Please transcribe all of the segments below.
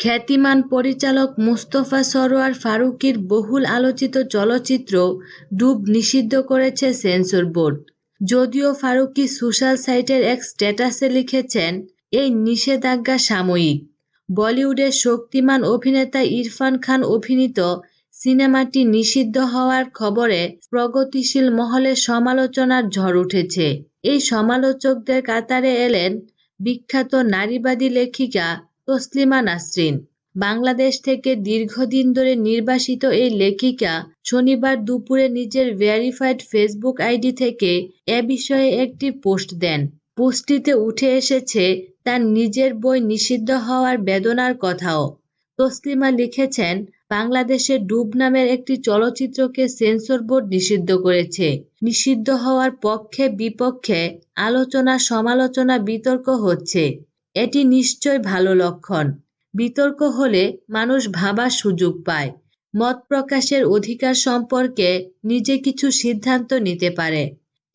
খ্যাতিমান পরিচালক মুস্তফা সরোয়ার ফারুকীর বহুল আলোচিত চলচ্চিত্র ডুব নিষিদ্ধ করেছে সেন্সর বোর্ড। যদিও ফারুকী সোশ্যাল সাইটের এক স্ট্যাটাসে লিখেছেন, এই নিষেধাজ্ঞা সাময়িক। বলিউডের শক্তিমান অভিনেতা ইরফান খান অভিনীত সিনেমাটি নিষিদ্ধ হওয়ার খবরে প্রগতিশীল মহলে সমালোচনার ঝড় উঠেছে। এই সমালোচকদের কাতারে এলেন বিখ্যাত নারীবাদী লেখিকা তসলিমা নাসরিন। বাংলাদেশ থেকে দীর্ঘদিন ধরে নির্বাসিত এই লেখিকা শনিবার দুপুরে নিজের ভেরিফাইড ফেসবুক আইডি থেকে এ বিষয়ে একটি পোস্ট দেন। পোস্টটিতে উঠে এসেছে, তার নিজের বই নিষিদ্ধ হওয়ার বেদনার কথাও। তসলিমা লিখেছেন, বাংলাদেশে ডুব নামের একটি চলচ্চিত্রকে সেন্সর বোর্ড নিষিদ্ধ করেছে। নিষিদ্ধ হওয়ার পক্ষে বিপক্ষে আলোচনা সমালোচনা বিতর্ক হচ্ছে। এটি নিশ্চয় ভালো লক্ষণ। বিতর্ক হলে মানুষ ভাবার সুযোগ পায়। মত প্রকাশের অধিকার সম্পর্কে নিজে কিছু সিদ্ধান্ত নিতে পারে।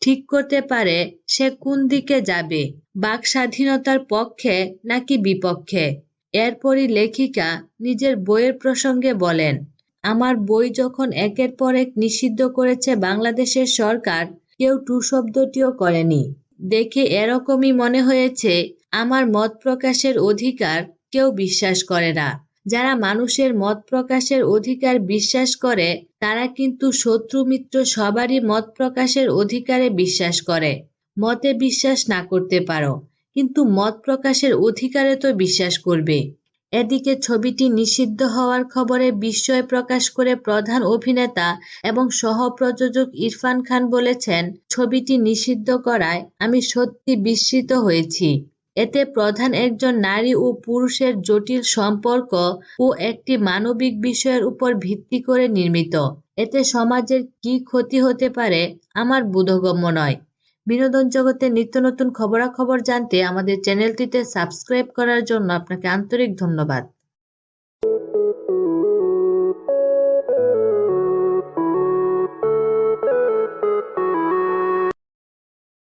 ঠিক করতে পারে সে কোন দিকে যাবে, বাক স্বাধীনতার পক্ষে নাকি বিপক্ষে। এরপরই লেখিকা নিজের বইয়ের প্রসঙ্গে বলেন, আমার বই যখন একের পর এক নিষিদ্ধ করেছে বাংলাদেশের সরকার, কেউ টু শব্দটিও করেনি। দেখে এরকমই মনে হয়েছে আমার মত প্রকাশের অধিকার কেউ বিশ্বাস করে না। যারা মানুষের মত প্রকাশের অধিকার বিশ্বাস করে, তারা কিন্তু শত্রু মিত্র সবারই মত প্রকাশের অধিকারে বিশ্বাস করে। মতে বিশ্বাস না করতে পারো, কিন্তু মত প্রকাশের অধিকারে তো বিশ্বাস করবে। এদিকে ছবিটি নিষিদ্ধ হওয়ার খবরে বিস্ময় প্রকাশ করে প্রধান অভিনেতা এবং সহ-প্রযোজক ইরফান খান বলেছেন, ছবিটি নিষিদ্ধ করায় আমি সত্যি বিস্মিত হয়েছি। এতে প্রধান একজন নারী ও পুরুষের জটিল সম্পর্ক ও একটি মানবিক বিষয়ের উপর ভিত্তি করে নির্মিত। এতে সমাজের কি ক্ষতি হতে পারে আমার বোধগম্য নয়। বিনোদন জগতে নিত্য নতুন খবরাখবর জানতে আমাদের চ্যানেলটিতে সাবস্ক্রাইব করার জন্য আপনাকে আন্তরিক ধন্যবাদ।